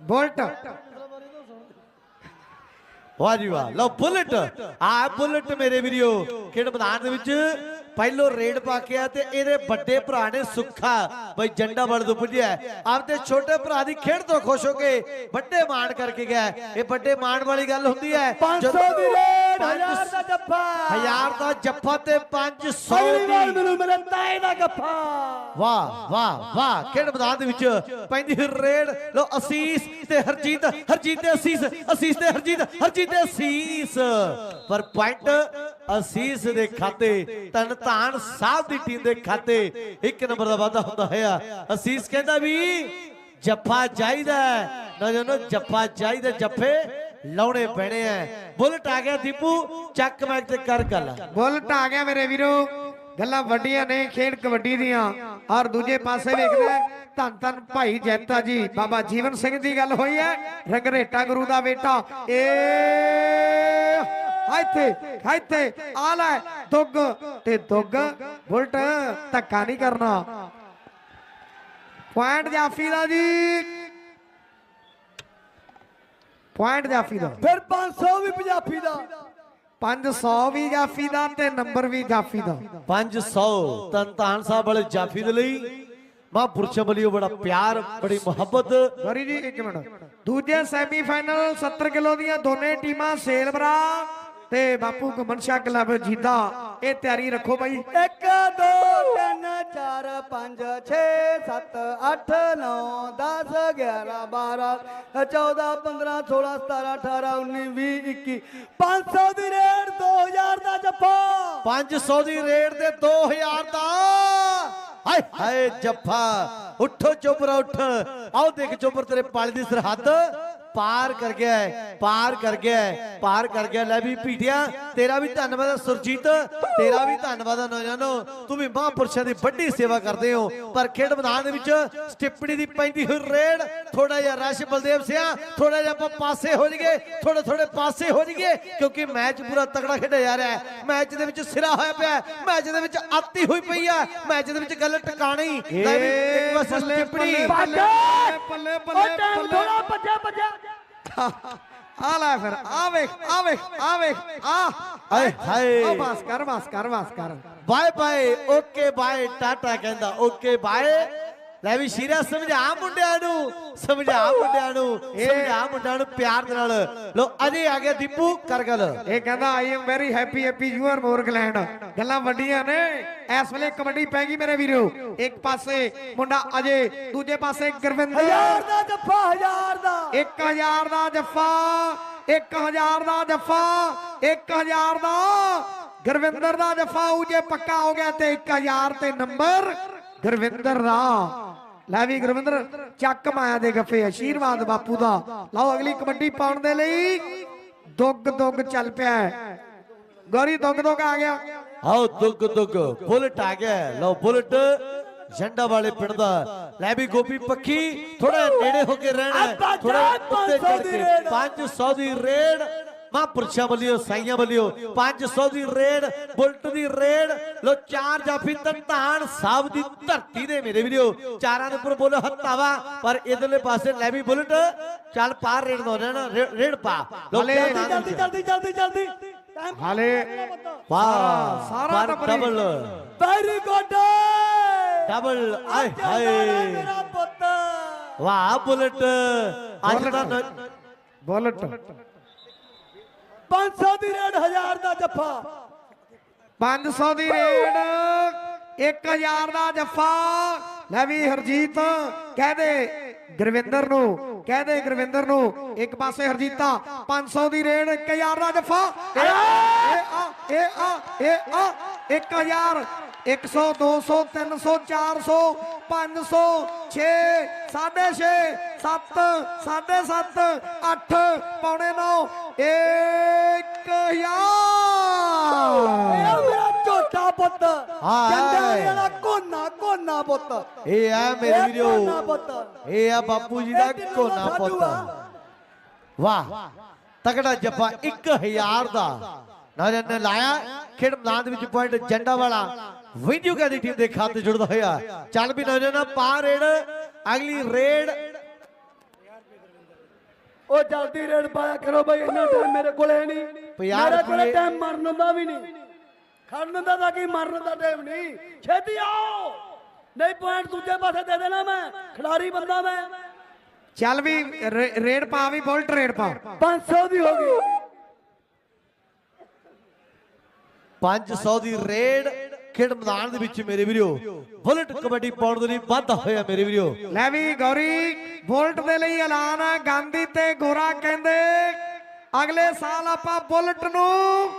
ਬੁਲਟ।
ਵਾਹ ਜੀ ਵਾਹ ਲਓ ਬੁਲਟ। ਆ ਬੁਲਟ ਮੇਰੇ ਵੀਰੋ ਖੇਡ ਮੈਦਾਨ ਦੇ ਵਿੱਚ ਪਹਿਲੋ ਰੇਡ ਪਾ ਕੇ ਆ ਤੇ ਇਹਦੇ ਵੱਡੇ ਭਰਾ ਨੇ ਸੁੱਖਾ। ਬਈ ਜੰਡਾ ਬੜ ਤੋਂ ਪੁੱਜਿਆ। ਆਪਦੇ ਛੋਟੇ ਭਰਾ ਦੀ ਖੇਡ ਤੋਂ ਖੁਸ਼ ਹੋ ਕੇ ਵੱਡੇ ਮਾਣ ਕਰਕੇ ਗਿਆ। ਇਹ ਵੱਡੇ ਮਾਣ ਵਾਲੀ ਗੱਲ ਹੁੰਦੀ ਹੈ।
500 ਦੀ ਹਜ਼ਾਰ ਦਾ ਜੱਫਾ।
ਹਜ਼ਾਰ ਦਾ ਜੱਫਾ ਤੇ 500
ਅਗਲੀ ਵਾਰ ਮੈਨੂੰ ਮਿਲੇ ਤਾਏ ਦਾ ਗੱਫਾ
ਵਾਹ ਵਾਹ ਵਾਹ ਖੇਡ ਮੈਦਾਨ ਦੇ ਵਿੱਚ ਪੈਂਦੀ ਰੇਡ। ਲੋ ਅਸੀਸ ਤੇ ਹਰਜੀਤ ਹਰਜੀਤ ਤੇ ਅਸੀਸ ਅਸੀਸ ਤੇ ਹਰਜੀਤ ਹਰਜੀਤ ਤੇ ਅਸੀਸ। ਪਰ ਪੁਆਇੰਟ ਅਸੀਸ ਦੇ ਖਾਤੇ ਤਨਤਾਨ ਸਾਹਿਬ ਦੀ ਟੀਮ ਦੇ ਖਾਤੇ ਇੱਕ ਨੰਬਰ ਦਾ ਵਾਧਾ ਹੁੰਦਾ ਹੋਇਆ ਅਸੀਸ ਕਹਿੰਦਾ ਵੀ ਜੱਫਾ ਚਾਹੀਦਾ ਹੈ। ਨੌਜਵਾਨੋ ਜੱਫਾ ਚਾਹੀਦਾ ਜੱਫੇ ਲਾਉਣੇ ਪੈਣੇ ਐ। ਬੁਲਟ ਆ ਗਿਆ ਦੀਪੂ, ਚੱਕ ਮੈਚ ਤੇ ਕਰ ਗੱਲ।
ਬੁਲਟ ਆ ਗਿਆ ਮੇਰੇ ਵੀਰੋ। ਗੱਲਾਂ ਵੱਡੀਆਂ ਨੇ, ਖੇਡ ਕਬੱਡੀ ਦੀਆਂ। ਔਰ ਦੂਜੇ ਪਾਸੇ ਵੇਖਦੇ ਧੰਨ ਧੰਨ ਭਾਈ ਜੈਤਾ ਜੀ। ਬਾਬਾ ਜੀਵਨ ਸਿੰਘ ਦੀ ਗੱਲ ਹੋਈ ਹੈ ਰੰਗਰੇਟਾ ਗੁਰੂ ਦਾ ਬੇਟਾ। ਏ ਇੱਥੇ ਇੱਥੇ ਆ ਲੈ, ਦੁੱਗ ਤੇ ਦੁੱਗ। ਬੁਲਟ ਧੱਕਾ ਨਹੀਂ ਕਰਨਾ। ਪੁਆਇੰਟ ਜਾਫੀ ਦਾ ਜੀ। ਪੁਆਇੰਟ ਜਾਫੀ ਦਾ।
ਫਿਰ 500 ਵੀ ਪੰਜਾਬੀ ਦਾ।
500 ਵੀ ਜਾਫੀ ਦਾ ਤੇ ਨੰਬਰ ਵੀ ਜਾਫੀ ਦਾ।
500 ਤਨਤਾਨ ਸਾਹਿਬ ਵਾਲੇ ਜਾਫੀ ਦੇ ਲਈ। ਮਾਂ ਪੁਰਸ਼ਾਂ ਵੱਲੋਂ ਬੜਾ ਪਿਆਰ ਬੜੀ ਮੁਹੱਬਤ।
ਗੌਰੀ ਜੀ ਇੱਕ ਮਿੰਟ। ਦੂਜੇ ਸੈਮੀਫਾਈਨਲ 70 ਕਿਲੋ ਦੀਆਂ ਦੋਨੇ ਟੀਮਾਂ ਸੇਲਵਰਾ ਤੇ ਬਾਪੂ ਘਮਨ ਸ਼ਾਹ ਕਲੱਬ ਜੀਦਾ। ਇਹ ਤਿਆਰੀ ਰੱਖੋ ਬਾਈ।
1 2 3 4 5 6 7 8 9 10 11 12 14 15 16 17 18 19 20 21 500 ਦੀ ਰੇਡ 2000 ਦਾ ਜੱਫਾ।
500 ਦੀ ਰੇਟ ਤੇ 2000 ਦਾ। ਹਾਏ ਹਾਏ, ਜੱਫਾ। ਉੱਠੋ ਚੋਪਰਾ ਉੱਠ। ਆਓ ਦੇਖ ਚੋਪਰ ਤੇਰੇ ਪਾਲੀ ਦੀ ਸਰਹੱਦ। ਪਾਰ ਕਰ ਗਿਆ ਹੈ, ਪਾਰ ਕਰ ਗਿਆ ਹੈ, ਪਾਰ ਕਰ ਗਿਆ ਲੈ ਵੀ ਪੀਟਿਆ ਤੇਰਾ ਵੀ ਧੰਨਵਾਦ ਹੈ ਸੁਰਜੀਤ ਤੇਰਾ ਵੀ ਧੰਨਵਾਦ ਹੈ ਨੌਜਵਾਨੋ। ਤੂੰ ਵੀ ਮਹਾਂਪੁਰਸ਼ਾਂ ਦੀ ਵੱਡੀ ਸੇਵਾ ਕਰਦੇ ਹੋ ਪਰ ਖੇਡ ਮੈਦਾਨ ਦੇ ਵਿੱਚ ਸਟਿੱਪਣੀ ਦੀ ਪੈਂਦੀ ਹੋਈ ਰੇਡ ਥੋੜਾ ਜਿਹਾ ਰਸ਼ ਬਲਦੇਵ ਸਿਆ ਥੋੜਾ ਜਿਹਾ ਆਪਾਂ ਪਾਸੇ ਹੋ ਜਾਈਏ ਥੋੜੇ ਥੋੜੇ ਪਾਸੇ ਹੋ ਜਾਈਏ ਕਿਉਂਕਿ ਮੈਚ ਪੂਰਾ ਤਕੜਾ ਖੇਡਿਆ ਜਾ ਰਿਹਾ ਹੈ। ਮੈਚ ਦੇ ਵਿੱਚ ਸਿਰਾ ਹੋਇਆ ਪਿਆ ਮੈਚ ਦੇ ਵਿੱਚ ਆਤੀ ਹੋਈ ਪਈ ਆ ਮੈਚ ਦੇ ਵਿੱਚ ਗੱਲ ਟਿਕਾਣੀ। ਲੈ ਵੀ ਇੱਕ
ਬੱਲੇ,
ਸਟਿੱਪਣੀ।
ਬੱਲੇ,
ਪੱਲੇ
ਬੱਲੇ,
ਉਹ
ਬੱਲੇ,
ਟਾਈਮ। ਥੋੜਾ ਭੱਜਿਆ ਭੱਜਿਆ।
ਆ ਲੈ ਫਿਰ ਆ ਵੇਖ ਆ ਵੇਖ ਆ ਵੇਖ ਆ।
ਆਏ ਹਾਏ।
ਆ ਬਸ ਕਰ ਬਸ ਕਰ ਬਸ ਕਰ
bye bye okay bye tata ਕਹਿੰਦਾ ਓਕੇ ਬਾਏ। ਲੈ ਵੀ ਸ਼ੀਰਾ ਸਮਝਾ ਮੁੰਡਿਆਂ ਨੂੰ ਸਮਝਾ ਮੁੰਡਿਆਂ ਨੂੰ ਸਮਝਾ ਮੁੰਡਿਆਂ ਨੂੰ ਪਿਆਰ ਦੇ ਨਾਲ। ਲੋ ਅਜੇ ਆ ਗਿਆ ਦੀਪੂ ਕਰ ਗੱਲ
ਇਹ ਕਹਿੰਦਾ I am very happy happy you are ਮੋਰਗਲੈਂਡ ਗੱਲਾਂ ਵੱਡੀਆਂ ਨੇ। ਇਸ ਵੇਲੇ ਕਬੱਡੀ ਪੈ ਗਈ ਮੇਰੇ ਵੀਰੋ। ਇੱਕ ਪਾਸੇ ਮੁੰਡਾ ਅਜੇ ਦੂਜੇ ਪਾਸੇ ਗੁਰਵਿੰਦਰ।
ਹਜ਼ਾਰ ਦਾ ਜੱਫਾ ਹਜ਼ਾਰ ਦਾ।
1000 ਦਾ ਜੱਫਾ 1000 ਦਾ ਜੱਫਾ 1000 ਦਾ। ਗੁਰਵਿੰਦਰ ਦਾ ਜੱਫਾ ਉਹ ਜੇ ਪੱਕਾ ਹੋ ਗਿਆ ਤੇ 1000 ਤੇ ਨੰਬਰ। ਗੁਰਵਿੰਦਰ ਦਾ ਲੈ ਵੀ ਗੁਰਵਿੰਦਰ ਚੱਕ ਮਾਇਆ ਦੇ ਗੱਫੇ ਆਸ਼ੀਰਵਾਦ ਬਾਪੂ ਦਾ। ਲਓ ਅਗਲੀ ਕਬੱਡੀ ਪਾਉਣ ਦੇ ਲਈ ਦੁੱਗ ਦੁੱਗ ਚੱਲ ਪਿਆ। ਗੌਰੀ ਦੁੱਗ ਦੁੱਗ ਆ ਗਿਆ।
ਆਓ ਦੁੱਗ ਦੁੱਗ ਬੁਲਟ ਆ ਗਿਆ ਲਓ ਬੁਲਟ ਝੰਡਾ ਵਾਲੇ ਪਿੰਡ ਦਾ। ਲੈ ਵੀ ਗੋਪੀ ਪੱਖੀ ਥੋੜਾ ਨੇੜੇ ਹੋ ਕੇ ਰਹਿਣਾ ਥੋੜਾ ਉੱਤੇ
500
ਚੜ੍ਹ
ਦੀ
ਕੇ
ਰੇਡ।
500 ਦੀ ਰੇਡ। ਮਹਾਂਪੁਰਸ਼ਾਂ ਵੱਲੋਂ ਸਾਈਆਂ ਵੱਲੋਂ 500 ਦੀ ਰੇਡ ਬੁਲਟ ਦੀ ਰੇਡ ਲੋ ਚਾਰ ਜਾਫੀ ਧੰਤਾਨ ਸਾਹਿਬ ਦੀ ਧਰਤੀ ਦੇ ਮੇਰੇ ਵੀਰੋ। ਚਾਰਾਂ ਦੇ ਉੱਪਰ ਬੋਲੋ ਹੱਤਾਵਾ ਪਰ ਇਧਰਲੇ ਪਾਸੇ ਲੈ ਵੀ ਬੁਲਟ। ਚੱਲ ਪਾਰ ਰੇਡ ਦੋ ਨਾ ਰੇਡ ਪਾ। ਲੋ
ਜਲਦੀ ਜਲਦੀ ਜਲਦੀ ਜਲਦੀ ਟਾਈਮ
ਹਾਲੇ
ਵਾਹ
ਸਾਰਾ।
ਡਬਲ
ਵੈਰੀ ਗੁੱਡ
ਡਬਲ ਆਏ ਹਾਏ।
ਮੇਰਾ ਪੁੱਤ।
ਵਾਹ ਬੁਲਟ। ਅੱਜ। ਦਾ
ਬੁਲਟ।
500 ਦੀ ਰੇਡ, ਹਜ਼ਾਰ ਦਾ ਜੱਫਾ।
500 ਦੀ ਰੇਡ 1000 ਦਾ ਜੱਫਾ। ਲੈ ਵੀ ਹਰਜੀਤ, ਕਹਿ ਗੁਰਵਿੰਦਰ ਨੂੰ, ਕਹਿ ਗੁਰਵਿੰਦਰ ਨੂੰ। ਇੱਕ ਪਾਸੇ ਹਰਜੀਤਾ 500 ਦੀ ਰੇਡ 1000 ਦਾ ਜੱਫਾ। ਇਹ ਆ ਇਹ ਆ ਇਹ ਆ 1000 100 200 300 400 500 6 6.5 7 7.5 8 ਪੌਣੇ 9
ਇਹ
1000
ਮੇਰਾ ਝੋਟਾ ਪੁੱਤ।
ਹਾਏ।
ਜੰਡਿਆਂ ਵਾਲਾ ਕੋਨਾ ਕੋਨਾ ਪੁੱਤ।
ਇਹ ਆ ਮੇਰੇ
ਇਹ
ਵੀਰੋ
ਪੁੱਤ।
ਇਹ ਆ ਬਾਪੂ ਜੀ ਦਾ
ਇਹ
ਕੋਨਾ
ਦਾ
ਪੁੱਤ।
ਆ।
ਵਾਹ। ਤਕੜਾ ਜੱਫਾ 1000 ਦਾ। ਨੌਜਵਾਨ ਨੇ ਲਾਇਆ। ਖੇਡ ਮੈਦਾਨ ਦੇ ਵਿੱਚ ਪੁਆਇੰਟ ਜੰਡਾ ਵਾਲਾ। ਵਿੰਜੂਗਾ ਦੀ ਟੀਮ ਦੇ ਖਾਤੇ ਜੁੜਦਾ ਹੋਇਆ। ਚੱਲ ਵੀ ਨੌਜਵਾਨ ਪਾ ਰੇਡ। ਅਗਲੀ ਰੇਡ
ਉਹ ਜਲਦੀ ਰੇਡ ਪਾਇਆ ਕਰੋ ਬਈ ਇੰਨਾ ਟਾਈਮ ਮੇਰੇ ਕੋਲ ਹੈ ਨਹੀਂ। ਮੇਰੇ ਕੋਲ। ਟਾਈਮ ਮਰਨ ਦਾ ਵੀ ਨਹੀਂ। ਖੜਨ ਦਾ ਤਾਂ ਕੀ ਮਰਨ ਦਾ ਟਾਈਮ ਨਹੀਂ। ਛੇਤੀ ਆਓ। ਨਹੀਂ ਪੁਆਇੰਟ ਦੂਜੇ ਪਾਸੇ ਦੇ ਦੇਣਾ ਮੈਂ। ਖਿਡਾਰੀ ਬੰਦਾ ਮੈਂ।
ਚੱਲ ਵੀ ਰੇਡ ਪਾ ਵੀ ਬੁਲਟ ਰੇਡ ਪਾ।
500 ਦੀ ਹੋ ਗਈ।
500 ਦੀ ਰੇਡ ਖੇਡ ਮੈਦਾਨ ਦੇ ਵਿੱਚ ਮੇਰੇ ਵੀਰੋ ਬੁਲਟ ਕਬੱਡੀ ਪਾਉਣ ਦੇ ਲਈ ਵਾਧਾ ਹੋਇਆ ਮੇਰੇ ਵੀਰੋ।
ਲੈ ਵੀ ਗੌਰੀ ਬੁਲਟ ਦੇ ਲਈ ਐਲਾਨ ਹੈ ਗਾਂਧੀ ਤੇ ਗੋਰਾ ਕਹਿੰਦੇ ਅਗਲੇ ਸਾਲ ਆਪਾਂ ਬੁਲਟ ਨੂੰ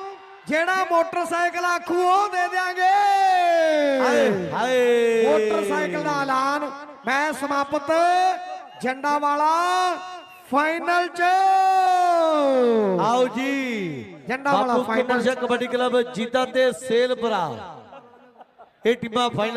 ਜਿਹੜਾ ਮੋਟਰਸਾਈਕਲ ਆਖੂ ਉਹ ਦੇ ਦਿਆਂਗੇ।
ਹਾਏ ਹਾਏ।
ਮੋਟਰਸਾਈਕਲ ਦਾ ਐਲਾਨ ਮੈਂ ਸਮਾਪਤ ਝੰਡਾ ਵਾਲਾ ਫਾਈਨਲ ਚ।
ਆਓ ਜੀ
ਝੰਡਾ ਵਾਲਾ
ਕਮਰਸ਼ਲ ਕਬੱਡੀ ਕਲੱਬ ਜੀਤਾ ਤੇ ਸੇਲਪੁਰਾ ਇਹ ਟੀਮਾਂ ਫਾਈਨਲ